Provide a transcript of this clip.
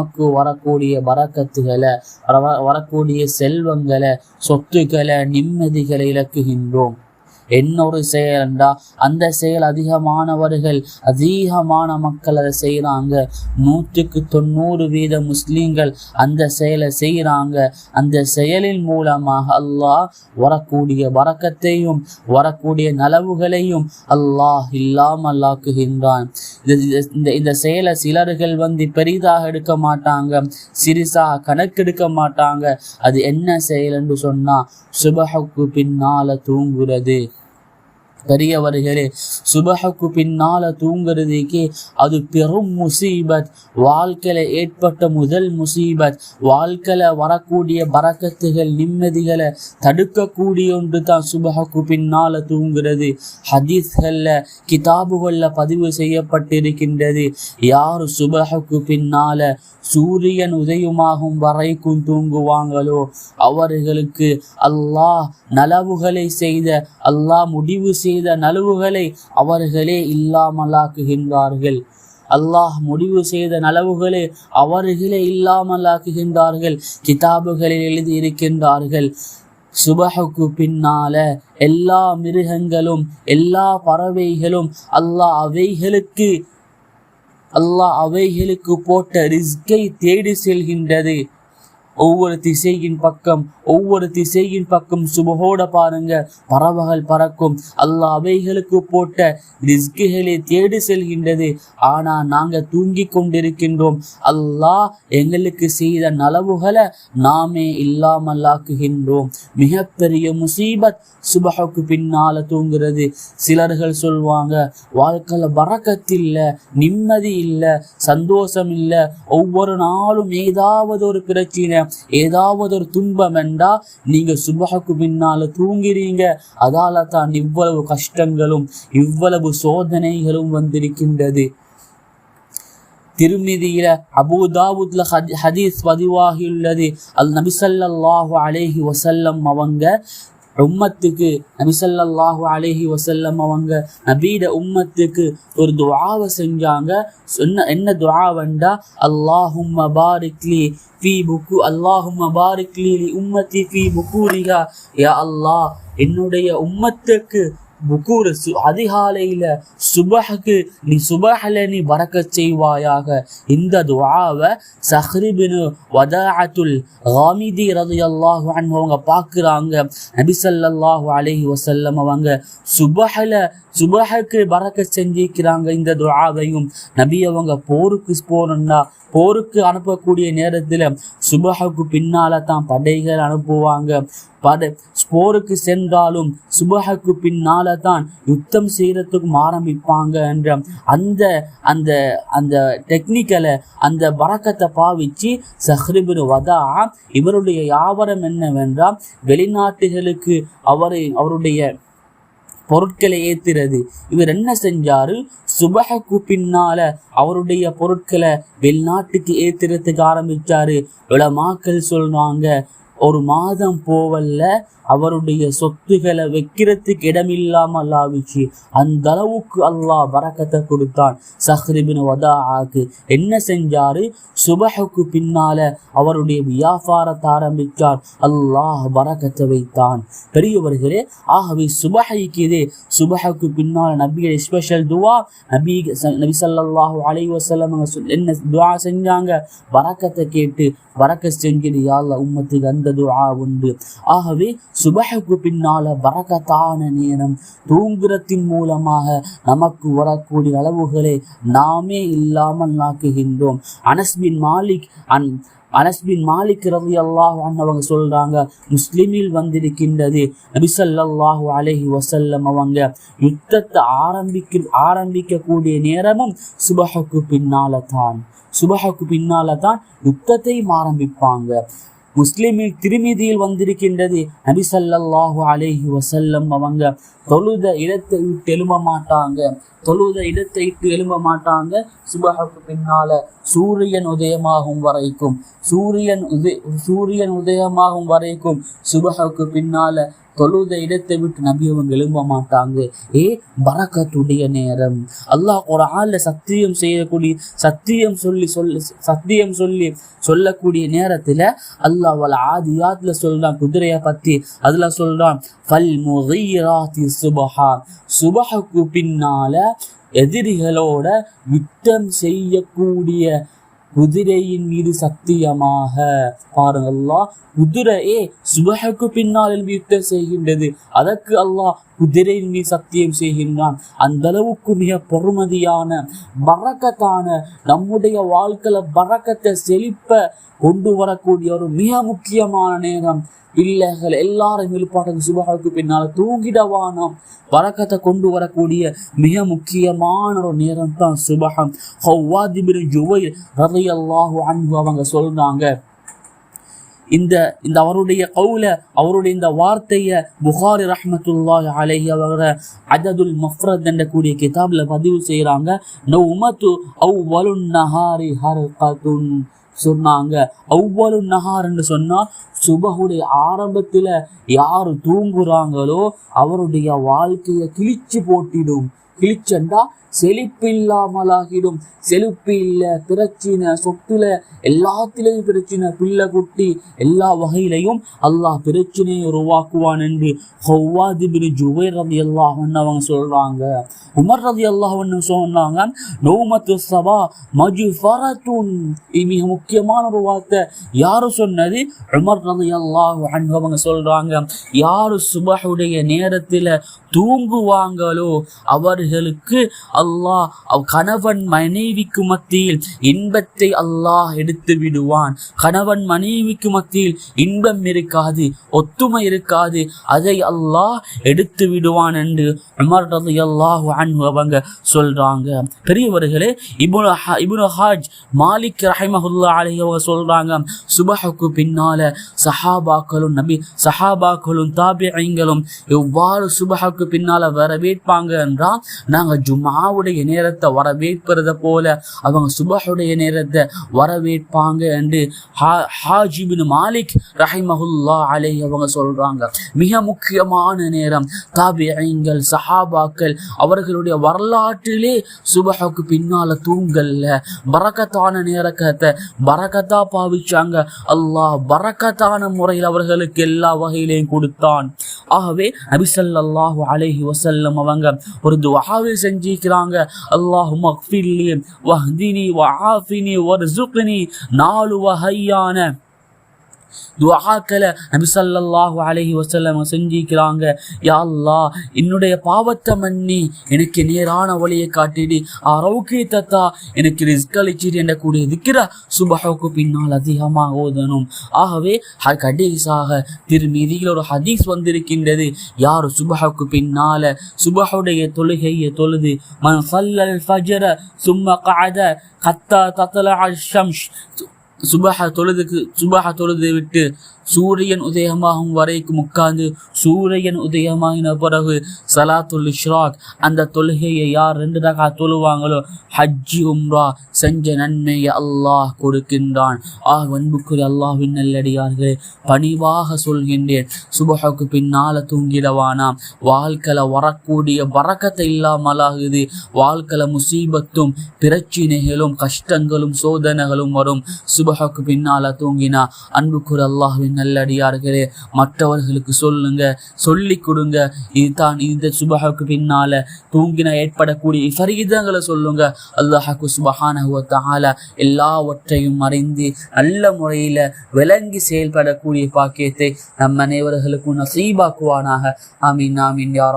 நமக்கு வரக்கூடிய வரக்கத்துகளை வர- வரக்கூடிய செல்வங்களை சொத்துக்களை நிம்மதிகளை இழக்குகின்றோம். என்ன ஒரு செயல்டா அந்த செயல் அதிகமானவர்கள் அதிகமான மக்கள் அதை செய்கிறாங்க நூற்றுக்கு தொண்ணூறு வீத முஸ்லீம்கள் அந்த செயலை செய்கிறாங்க அந்த செயலின் மூலமாக அல்லாஹ் வரக்கூடிய வரக்கத்தையும் வரக்கூடிய நலவுகளையும் அல்லாஹ் இல்லாமல் ஆக்குகின்றான். இந்த இந்த செயலை சிலர்கள் வந்து பெரிதாக எடுக்க மாட்டாங்க சிறிசாக கணக்கெடுக்க மாட்டாங்க. அது என்ன செயல் என்று சொன்னா சுபஹுக்கு பின்னால தூங்குறது. பெரியவர்களே சுபஹுக்கு பின்னால தூங்குறதுக்கே அது பெரும் முசீபத். வாழ்க்கையில ஏற்பட்ட முதல் முசீபத். வாழ்க்கையில வரக்கூடிய பறக்கத்துகள் நிம்மதிகளை தடுக்கக்கூடிய ஒன்று தான் சுபஹுக்கு பின்னால தூங்குறது. ஹதீஸ்கள்ல கிதாபுகள்ல பதிவு செய்யப்பட்டிருக்கின்றது. யார் சுபஹுக்கு பின்னால சூரியன் உதயமாகும் வரைக்கும் தூங்குவாங்களோ அவர்களுக்கு அல்லாஹ் நலவுகளை செய்த அல்லாஹ் முடிவு செய்த செய்த நலவுகளை அவர்களே இல்லாமலாக்குகின்றார்கள். அல்லாஹ் முடிவு செய்த நலவுகளை அவர்களே இல்லாமலாக்குகின்றார்கள். கிதாபுகளில் எழுதி இருக்கின்றார்கள் சுபஹுக்கு பின்னால எல்லா மிருகங்களும் எல்லா பறவைகளும் அல்லாஹ் அவைகளுக்கு அல்லாஹ் அவைகளுக்கு போட்ட ரிஸ்கை தேடி செல்கின்றது. ஒவ்வொரு திசையின் பக்கம் ஒவ்வொரு திசையின் பக்கம் சுபகோட பாருங்க. பறவைகள் பறக்கும். அல்லாஹ் அவைகளுக்கு போட்ட ரிஸ்குகளை தேடி செல்கின்றது. ஆனா நாங்க தூங்கி கொண்டிருக்கின்றோம். அல்லாஹ் எங்களுக்கு செய்த நலவுகளை நாமே இல்லாமல்லாக்குகின்றோம் மிகப்பெரிய முசீபத் சுபஹுக்கு பின்னால தூங்குறது. சிலர்கள் சொல்வாங்க வாழ்க்கையில பறக்கத்தில்ல நிம்மதி இல்லை சந்தோஷம் இல்லை. ஒவ்வொரு நாளும் ஏதாவது ஒரு பிரச்சனை. ஏதாவது ஒரு துன்பம் என்றா நீங்க சுபஹுக்கு பின்னால தூங்கிறீங்க. அதால தான் இவ்வளவு கஷ்டங்களும் இவ்வளவு சோதனைகளும் வந்திருக்கின்றது. திருமிதியில அபுதாவுத்ல ஹதீஸ் பதிவாகியுள்ளது. அல் நபிசல்லாஹு அலேஹி வசல்லம் அவங்க உம்மத்துக்கு நபிசல்லாஹு அலேஹி வசல்லம் அவங்க நபீட உம்மத்துக்கு ஒரு துவாவை செஞ்சாங்க. சொன்ன என்ன துவாவண்டா அல்லாஹும் பாரிக் ஃபி புக்கு அல்லாஹும் பாரிக்லி உம்மத்தி ஃபி புக்கூரிகா யா அல்லாஹ் என்னுடைய உம்மத்துக்கு புக்கூர் சு அதிகாலையில சுபஹுக்கு நீ சுபஹல நீ பறக்கச் செய்வாயாக. இந்த துவாவை சஹ்ரிபினு வதாஅத்துல் ஹாமிதி ரதி அல்லாஹு அவங்க பார்க்குறாங்க. நபி அலஹி வசல்லம் அவங்க சுபஹல சுபஹுக்கு பறக்கச் செஞ்சிக்கிறாங்க இந்த துவாவையும் நபி அவங்க போருக்கு போனோம்னா போருக்கு அனுப்பக்கூடிய நேரத்தில் சுபஹுக்கு பின்னால தான் படைகள் அனுப்புவாங்க. படை போருக்கு சென்றாலும் சுபஹுக்கு பின்னால தான் யுத்தம் செய்யறதுக்கும் ஆரம்பிப்பாங்க என்ற அந்த அந்த அந்த டெக்னிக்கலை அந்த பறக்கத்தை பாவிச்சு சஹ்ரிபின் வதா இவருடைய வியாபாரம் என்னவென்றால் வெளிநாட்டுகளுக்கு அவரை அவருடைய பொருட்களை ஏத்துறது. இவர் என்ன செஞ்சாரு? சுபஹுக்கு பின்னால அவருடைய பொருட்களை வெளிநாட்டுக்கு ஏத்துறதுக்கு ஆரம்பிச்சாரு. உலமாக்கள் சொல்றாங்க ஒரு மாதம் போவல்ல அவருடைய சொத்துகளை வைக்கிறதுக்கு இடமில்லாமல் ஆவிச்சு அந்த அளவுக்கு அல்லாஹ் வரக்கத்தை கொடுத்தான். சஹ்ரிபின் வதாஆக்கு என்ன செஞ்சாரு? சுபஹுக்கு பின்னால அவருடைய வியாபாரத்தை ஆரம்பித்தார். அல்லாஹ் வரக்கத்தை வைத்தான். பெரியவர்களே ஆகவே சுபஹைக்கு இதே சுபஹுக்கு பின்னால் நபியை ஸ்பெஷல் துவா நபி நபி ஸல்லல்லாஹு அலைஹி சொல்- என்ன துவா செஞ்சாங்க? வரக்கத்தை கேட்டு வரக்க செஞ்சிடு யாழ்ல உம்மத்துக்கு அந்த துவா உண்டு? ஆகவே சுபஹுக்கு பின்னால வரகத்தான நேரம் தூங்குறத்தின் மூலமாக நமக்கு வரக்கூடிய அளவுகளை நாமே இல்லாமல் நாக்குகின்றோம். அனஸ்பின் மாலிக் அன் அனஸ்பின் மாலிக் ரவி அல்லாஹ் அவங்க சொல்றாங்க முஸ்லிமில் வந்திருக்கின்றது நபிசல்லாஹு அலஹி வசல்லம் அவங்க யுத்தத்தை ஆரம்பிக்க ஆரம்பிக்கக்கூடிய நேரமும் சுபஹுக்கு பின்னால தான் சுபஹுக்கு பின்னால தான் யுத்தத்தையும் ஆரம்பிப்பாங்க. முஸ்லிமில் திருமீதியில் வந்திருக்கின்றது. நபி ஸல்லல்லாஹு அலைஹி அவங்க தொழுத இடத்தை விட்டு எழும்ப மாட்டாங்க. தொழுத இடத்தை விட்டு எழும்ப மாட்டாங்க. சுபஹுக்கு பின்னால சூரியன் உதயமாகும் வரைக்கும். சூரியன் உதய சூரியன் உதயமாகும் வரைக்கும் சுபஹுக்கு பின்னால தொழுத இடத்தை விட்டு நபி அவங்க எழும்ப மாட்டாங்க. ஏ பரக்கத்துடைய நேரம். அல்லாஹ் ஒரு ஆள்ல சத்தியம் செய்யக்கூடிய சத்தியம் சொல்லி சொல்ல சத்தியம் சொல்லி சொல்லக்கூடிய நேரத்துல அல்லாஹ் அவள் ஆதியாத்துல சொல்றான் குதிரைய பத்தி அதுல சொல்றான் ஃபல் முகீராத்தி சுபஹா. சுபஹுக்கு பின்னால எதிரிகளோட யுத்தம் செய்யக்கூடிய குதிரையின் மீது சத்தியமாக. பாருங்க அல்லாஹ் குதிரையே சுபஹுக்கு பின்னால் எழுப்பி யுத்தம் செய்கின்றது. அதற்கு அல்லாஹ் குதிரையின் மீது சத்தியம் செய்கின்றான். அந்த அளவுக்கு மிக பொறுமதியான பறக்கத்தான நம்முடைய வாழ்க்கையில பறக்கத்தை செழிப்ப கொண்டு வரக்கூடிய ஒரு மிக முக்கியமான நேரம். பிள்ளைகள் எல்லாரும் எழுப்பாட்டம் சுபாவுக்கு பின்னால தூங்கிடவானாம் வரக்கத்தை கொண்டு வரக்கூடிய மிக முக்கியமான ஒரு நேரம் தான் சுபகம் ஹவ்வாதிபின் ஜுவை ரதையல்லாஹு அன்பு அவங்க சொல்றாங்க இந்த இந்த அவருடைய கவுல அவருடைய இந்த வார்த்தைய புகாரி ரஹ்மத்துல்லாஹ் அலைஹி அவர அததுல் மஃப்ரத் என்ற கூடிய கிதாப்ல பதிவு செய்யறாங்க உமத்து அவ்வளு நஹாரி ஹர்கத்துன் சொன்னாங்க. அவ்வளவு நகார்ன்னு சொன்னா சுபகுடைய ஆரம்பத்துல யாரு தூங்குறாங்களோ அவருடைய வாழ்க்கைய கிழிச்சு போட்டிடும். கிழிச்சண்டா செழிப்பு இல்லாமலாகிடும் செழிப்பு இல்லை பிரச்சினை சொத்துல எல்லாத்திலையும் பிரச்சனை. பிள்ளை குட்டி எல்லா வகையிலையும் அல்லாஹ் பிரச்சனையை உருவாக்குவான் என்று ஹவ்வாதிபின் ஜுபைர் ரதி அல்லாஹ் அவங்க சொல்றாங்க. உமர் ரதி அல்லாஹ்னு சொன்னாங்க நௌமத்து சபா மஜு ஃபரத்துன் மிக முக்கியமான ஒரு வார்த்தை. யாரு சொன்னது? உமர் ரதி அல்லாஹ் அவங்க சொல்றாங்க யாரு சுபஹுடைய நேரத்துல தூங்குவாங்களோ அவர்களுக்கு அல்லாஹ் அவ் கணவன் மனைவிக்கு மத்தியில் இன்பத்தை அல்லாஹ் எடுத்து விடுவான். கணவன் மனைவிக்கு மத்தியில் இன்பம் இருக்காது ஒத்துமை இருக்காது. அதை அல்லாஹ் எடுத்து விடுவான் என்று உமர் ரதி அல்லாஹ் அவங்க சொல்றாங்க. பெரியவர்களே இபுன இபுன ஹாஜ் மாலிக் ரஹிமஹுல்லா அலி அவங்க சொல்றாங்க சுபஹுக்கு பின்னால சஹாபாக்களும் நபி சஹாபாக்களும் தாபியங்களும் எவ்வாறு சுபஹுக்கு பின்னால வரவேற்பாங்க என்றால் நாங்க ஜுமாவுடைய நேரத்தை வரவேற்பதை போல அவங்க சுபஹுடைய நேரத்தை வரவேற்பாங்க என்று ஹாஜிபின் மாலிக் ரஹிமஹுல்லா அலை அவங்க சொல்றாங்க. மிக முக்கியமான நேரம் தாபியங்கள் சஹாபாக்கள் அவர்களுடைய வரலாற்றிலே சுபஹுக்கு பின்னால தூங்கல்ல. பரக்கத்தான நேரக்கத்தை பரக்கத்தா பாவிச்சாங்க. அல்லாஹ் பரக்கத்தான முறையில் அவர்களுக்கு எல்லா வகையிலையும் கொடுத்தான். ஆகவே நபிசல்லாஹு அலைஹி வசல்லம் அவங்க ஒரு துவாவை செஞ்சிக்கிறாங்க அல்லாஹு மக்ஃபில்லி வஹ்தினி வஆஃபினி வர்சுக்னி நாலு வகையான துவாக்களை நபிசல்லாஹு அலஹி வசல்லம் செஞ்சிக்கிறாங்க. யாழ்லா என்னுடைய பாவத்தை மன்னி எனக்கு நேரான வழியை காட்டிடு. ஆ ரவுகே தத்தா எனக்கு ரிஸ்க் அளிச்சிடு என்ற கூடிய இருக்கிற சுபஹாவுக்கு பின்னால் அதிகமாக ஓதணும் ஆகவே கடைசாக திருமீதியில் ஒரு ஹதீஸ் வந்திருக்கின்றது. யார் சுபஹாவுக்கு பின்னால சுபஹுடைய தொழுகையை தொழுது மன் சல்லல் ஃபஜர சும்ம கஅத ஹத்தா தத்லஅ சுபஹ தொழுதுக்கு சுபஹ தொழுது விட்டு சூரியன் உதயமாகும் வரைக்கும் உட்கார்ந்து சூரியன் உதயமாகின பிறகு சலாத்துல் இஷ்ராக் அந்த தொழுகையை யார் ரெண்டு ரகா தொழுவாங்களோ? ஹஜ்ஜி உம்ரா செஞ்ச நன்மையை அல்லாஹ் கொடுக்கின்றான். ஆக அன்புக்குரிய அல்லாஹின் நல்லடியார்களே பணிவாக சொல்கின்றேன். சுபஹுக்கு பின்னால தூங்கிடவானா? வாழ்க்கையில வரக்கூடிய வரக்கத்தை இல்லாமலாகுது. வாழ்க்கையில முசீபத்தும் பிரச்சினைகளும் கஷ்டங்களும் சோதனைகளும் வரும். சுபஹுக்கு பின்னால தூங்கினா அன்புக்குரிய அல்லாஹின் நல்லடியார்களே மற்றவர்களுக்கு சொல்லுங்க சொல்லி கொடுங்க. இதுதான் இந்த சுபஹுக்கு பின்னால தூங்கினா ஏற்படக்கூடிய விபரீதங்களை சொல்லுங்க. அல்லாஹாக்கு சுபஹானஹு வ தஆலா எல்லாவற்றையும் அறிந்து நல்ல முறையில விளங்கி செயல்படக்கூடிய பாக்கியத்தை நம் அனைவர்களுக்கும் நசீபாக்குவானாக. ஆமீன் ஆமீன் யா